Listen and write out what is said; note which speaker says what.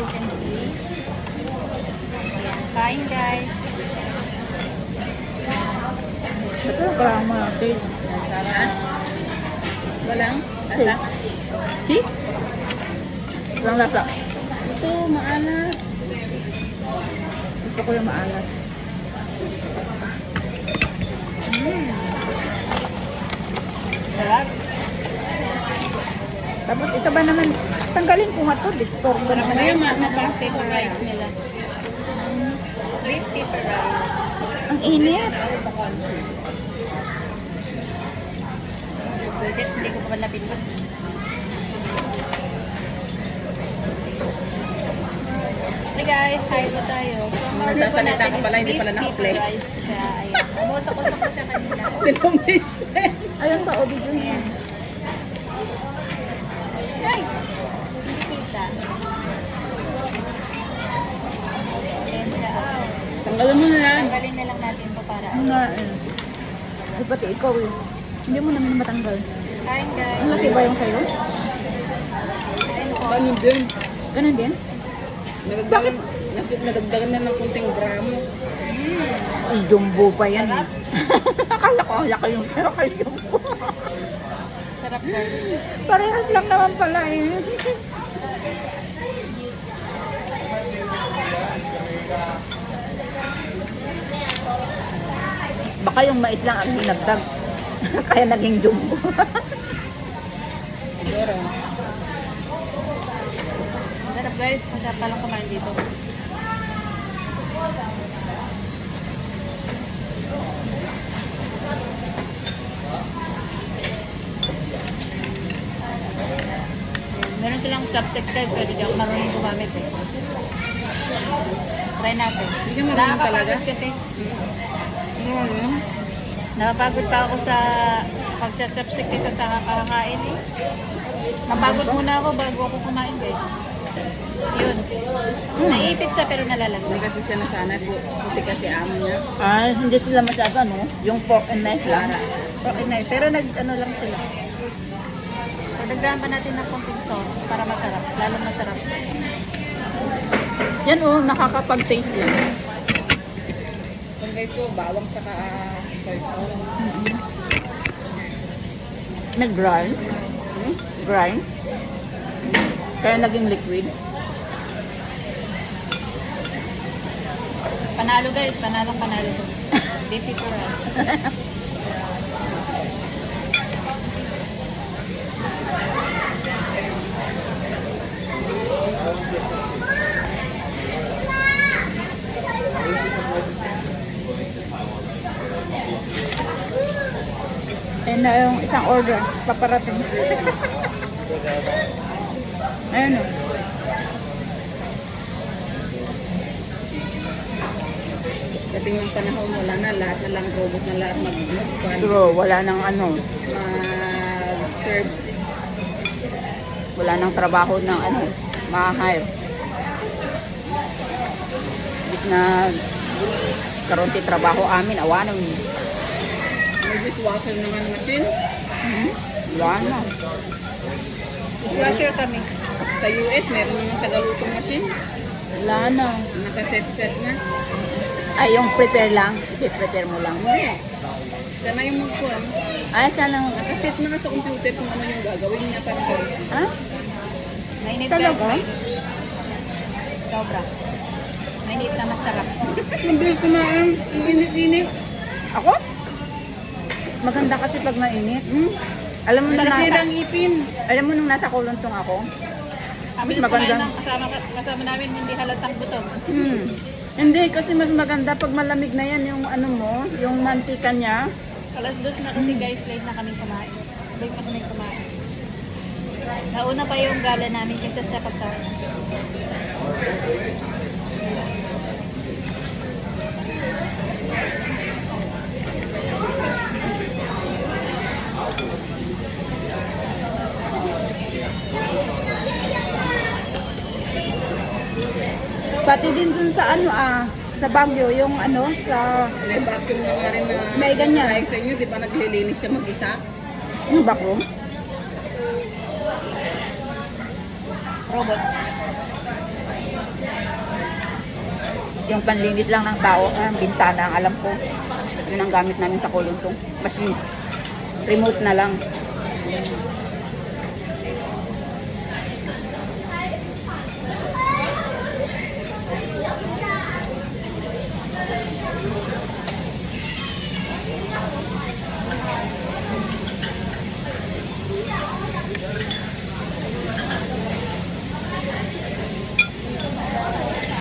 Speaker 1: you can see. Ayan, kain guys.
Speaker 2: Ito, karama natin.
Speaker 3: Walang? Asa?
Speaker 2: See? Walang lasa.
Speaker 3: Ito, maalat.
Speaker 2: Gusto ko yung maalat.
Speaker 1: Sarap.
Speaker 2: Tapos ito ba naman, tanggalin ko nga to, disturbo naman.
Speaker 3: Ngayon, ma-
Speaker 1: Ang
Speaker 3: mataas
Speaker 1: paper rice nila. Paper rice.
Speaker 2: Ang init.
Speaker 1: Pwede, hindi ko pa man napindot. Hey guys, hi po tayo. So,
Speaker 3: Nagsasalita ka pala, hindi pala naka-play.
Speaker 1: Kaya, ayan. Umusok-usok ko siya kanina.
Speaker 3: Sinumis.
Speaker 2: Ayun pa, obi dun.
Speaker 1: Ayan. Ay! Hindi kita. Ayan siya. Oh.
Speaker 3: Tanggalan mo na lang.
Speaker 1: Tanggalin na lang natin to para
Speaker 2: Ano nga eh. Ay, pati ikaw eh. Hindi mo naman matanggal.
Speaker 1: kain guys.
Speaker 2: Ang laki ba yung
Speaker 1: po.
Speaker 3: Ganun din.
Speaker 2: Ganun din?
Speaker 3: Nag- nagagdagan na ng kunting gramo.
Speaker 2: Ay, jumbo pa yan eh. Akala ko, laki yung pero kay jumbo.
Speaker 1: Sarap guys.
Speaker 2: Parehas lang naman pala eh. Baka yung mais lang ang dinagdag. Kaya naging jumbo.
Speaker 3: Siguro.
Speaker 1: Sarap guys. Masarap palang kumain dito. Meron silang chopstick guys, pero di ako marunong gumamit eh. Try natin.
Speaker 3: Hindi ka marunong talaga?
Speaker 1: kasi.
Speaker 3: Ano yun?
Speaker 1: Nakapagod pa ako sa pagcha-chopstick kaysa sa kakakain eh. Napagod muna ako bago ako kumain guys. Yun. Naiipit siya pero nalalagay.
Speaker 3: Hindi kasi siya nasanay. Bu- Buti kasi amo niya.
Speaker 2: Ay, hindi sila masyado ano, yung pork and knife lang. Pork and knife, pero nag ano lang sila.
Speaker 1: Pagdagdagan pa natin ng konting sauce para masarap. Lalo masarap.
Speaker 2: Yan oh, nakakapag-taste yan.
Speaker 3: Kung ko, bawang sa ka... sauce.
Speaker 2: Nag-grind.
Speaker 3: Hmm?
Speaker 2: Grind. Kaya naging liquid.
Speaker 1: Panalo guys, panalong panalo to.
Speaker 2: na yung isang order, paparating. Ayun oh. o.
Speaker 3: Dating yung panahon, wala na. Lahat na lang robot na lahat mag mag
Speaker 2: Pero wala nang ano,
Speaker 3: mag-serve.
Speaker 2: wala nang trabaho ng ano, ma-hire. Na karon ti trabaho amin, awanan.
Speaker 3: May dishwasher naman machine.
Speaker 2: Hmm? Wala na.
Speaker 1: Dishwasher kami.
Speaker 3: Sa US, meron naman tagalutong machine.
Speaker 2: Wala na.
Speaker 3: Nakaset-set na.
Speaker 2: Ay, yung prepare lang. I-prepare mo lang.
Speaker 3: Hindi. Siya na yung magkuhan.
Speaker 2: Ay, sana.
Speaker 3: Nakaset na sa computer kung ano yung gagawin niya para ko.
Speaker 2: Ha?
Speaker 1: Mainit
Speaker 2: Talaga?
Speaker 1: guys. Sobra. Mainit na masarap.
Speaker 3: Hindi na ang init-init.
Speaker 2: Ako? Maganda kasi pag mainit.
Speaker 3: Hmm?
Speaker 2: Alam mo nung nasa,
Speaker 3: ipin.
Speaker 2: alam mo nung nasa kuluntong ako?
Speaker 1: Kami
Speaker 2: Mas maganda.
Speaker 1: ng kasama, kasama namin hindi halatang buto.
Speaker 2: Hmm. Hindi, kasi mas maganda pag malamig na yan yung ano mo, yung mantika niya.
Speaker 1: Alas dos na kasi guys, late na kami kumain. Late na kami kumain. Nauna pa yung gala namin kaysa sa pagkain.
Speaker 2: Pati din dun sa ano ah, sa Baguio, yung ano, sa
Speaker 3: May vacuum na nga rin na
Speaker 2: May ganyan.
Speaker 3: like sa inyo, di ba naglilinis siya mag-isa?
Speaker 2: yung backroom.
Speaker 1: Robot.
Speaker 2: Yung panlinis lang ng tao, ah, bintana ang alam ko. Yun ang gamit namin sa kulong to. Mas remote na lang.